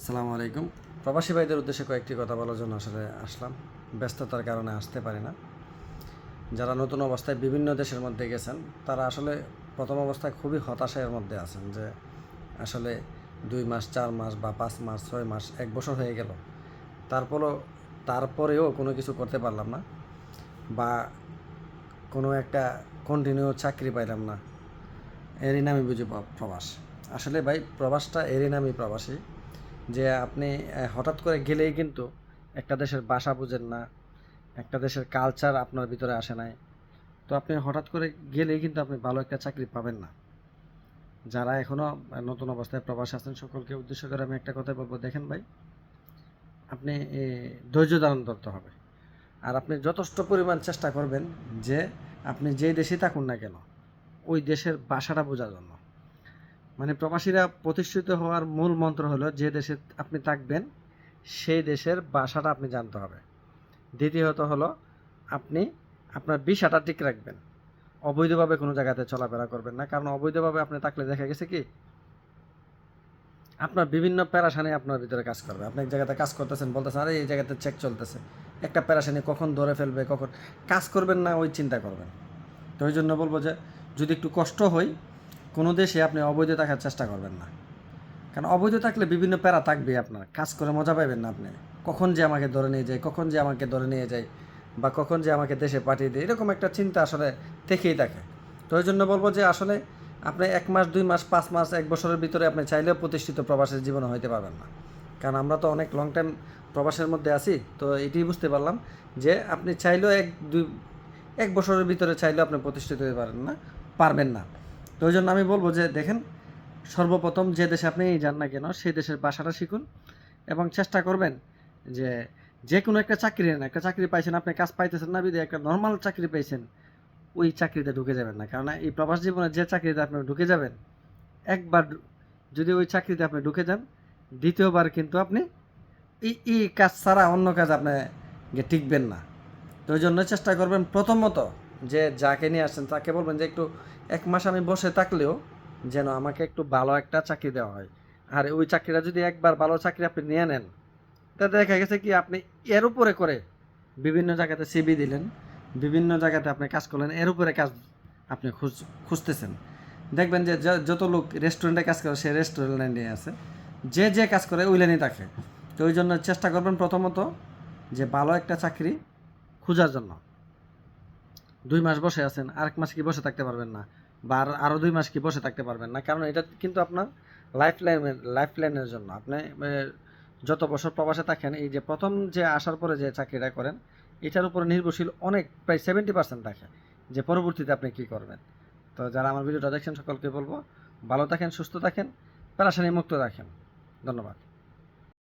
আসসালামু আলাইকুম। প্রবাসী ভাইদের উদ্দেশ্যে কয়েকটি কথা বলার জন্য আসলে আসলাম। ব্যস্ততার কারণে আসতে পারি না। যারা নতুন অবস্থায় বিভিন্ন দেশের মধ্যে গেছেন, তারা আসলে প্রথম অবস্থায় খুবই হতাশার মধ্যে আছেন যে আসলে দুই মাস, চার মাস বা পাঁচ মাস, ছয় মাস, এক বছর হয়ে গেল। তারপরও, তারপরেও কোনো কিছু করতে পারলাম না বা কোনো একটা কন্টিনিউ চাকরি পাইলাম না। এরই নামই বুঝি প্রবাস। আসলে ভাই, প্রবাসটা এরই নামই প্রবাসী। যে আপনি হঠাৎ করে গেলেই কিন্তু একটা দেশের ভাষা বুঝেন না, একটা দেশের কালচার আপনার ভিতরে আসে নাই। তো আপনি হঠাৎ করে গেলেই কিন্তু আপনি ভালো একটা চাকরি পাবেন না। যারা এখনও নতুন অবস্থায় প্রবাসে আছেন, সকলকে উদ্দেশ্য করে আমি একটা কথা বলব। দেখেন ভাই, আপনি ধৈর্য ধারণ করতে হবে। আর আপনি যথেষ্ট পরিমাণ চেষ্টা করবেন যে আপনি যেই দেশেই থাকুন না কেন, ওই দেশের বাসাটা বোঝার জন্য। মানে প্রবাসীরা প্রতিষ্ঠিত হওয়ার মূল মন্ত্র হলো, যে দেশে আপনি থাকবেন, সেই দেশের ভাষাটা আপনি জানতে হবে। দ্বিতীয়ত হলো, আপনি আপনার বিষাটা ঠিক রাখবেন। অবৈধভাবে কোনো জায়গাতে চলাফেরা করবেন না, কারণ অবৈধভাবে আপনি থাকলে দেখা গেছে কি, আপনার বিভিন্ন প্যারাসানি আপনার ভিতরে কাজ করবে। আপনি এক জায়গাতে কাজ করতেছেন, বলতেছেন, আরে, এই জায়গাতে চেক চলতেছে। একটা প্যারাসানি কখন ধরে ফেলবে, কখন, কাজ করবেন না, ওই চিন্তা করবেন। তো ওই জন্য বলব যে, যদি একটু কষ্ট হয় কোনো দেশে আপনি অবৈধ থাকার চেষ্টা করবেন না। কারণ অবৈধ থাকলে বিভিন্ন প্যারা থাকবে আপনার। কাজ করে মজা পাবেন না আপনি। কখন যে আমাকে ধরে নিয়ে যায়, কখন যে আমাকে ধরে নিয়ে যায় বা কখন যে আমাকে দেশে পাঠিয়ে দেয়, এরকম একটা চিন্তা আসলে থেকেই থাকে। তো ওই জন্য বলব যে আসলে আপনি এক মাস, দুই মাস, পাঁচ মাস, এক বছরের ভিতরে আপনি চাইলেও প্রতিষ্ঠিত প্রবাসের জীবনে হইতে পারবেন না। কারণ আমরা তো অনেক লং টাইম প্রবাসের মধ্যে আছি, তো এটাই বুঝতে পারলাম যে আপনি চাইলেও এক, দুই, এক বছরের ভিতরে চাইলেও আপনি প্রতিষ্ঠিত হতে পারেন না, পারবেন না। তো ওই জন্য আমি বলব যে, দেখেন, সর্বপ্রথম যে দেশে আপনি যান না কেন, সেই দেশের ভাষাটা শিখুন এবং চেষ্টা করবেন যে যে কোনো একটা চাকরি নেন। একটা চাকরি পাইছেন, আপনি কাজ পাইতেছেন না বিধে একটা নর্মাল চাকরি পাইছেন, ওই চাকরিতে ঢুকে যাবেন না। কারণ এই প্রবাস জীবনে যে চাকরিতে আপনি ঢুকে যাবেন, একবার যদি ওই চাকরিতে আপনি ঢুকে যান, দ্বিতীয়বার কিন্তু আপনি এই এই কাজ ছাড়া অন্য কাজ আপনি টিকবেন না। তো ওই জন্য চেষ্টা করবেন প্রথমত যে যাকে নিয়ে আসছেন, তাকে বলবেন যে একটু এক মাস আমি বসে থাকলেও যেন আমাকে একটু ভালো একটা চাকরি দেওয়া হয়। আর ওই চাকরিটা যদি একবার ভালো চাকরি আপনি নিয়ে নেন, তাতে দেখা গেছে কি আপনি এর উপরে করে বিভিন্ন জায়গাতে সিবি দিলেন, বিভিন্ন জায়গাতে আপনি কাজ করলেন, এর উপরে কাজ আপনি খুঁজ, খুঁজতেছেন। দেখবেন যে যত লোক রেস্টুরেন্টে কাজ করে, সে রেস্টুরেন্ট রেস্টুরেন্টে আছে। যে যে কাজ করে ওই লাইনেই থাকে। তো ওই জন্য চেষ্টা করবেন প্রথমত যে ভালো একটা চাকরি খোঁজার জন্য। দুই মাস বসে আছেন, আরেক মাস কি বসে থাকতে পারবেন না? বা আর- আরও দুই মাস কি বসে থাকতে পারবেন না? কারণ এটা কিন্তু আপনার লাইফ লাইনের লাইফ লাইনের জন্য। আপনি যত বছর প্রবাসে থাকেন, এই যে প্রথম যে আসার পরে যে চাকরিটা করেন, এটার উপরে নির্ভরশীল অনেক, প্রায় সেভেন্টি পার্সেন্ট থাকে যে পরবর্তীতে আপনি কি করবেন। তো যারা আমার ভিডিওটা দেখছেন, সকলকে বলব, ভালো থাকেন, সুস্থ থাকেন প্যারাসানি মুক্ত রাখেন। ধন্যবাদ।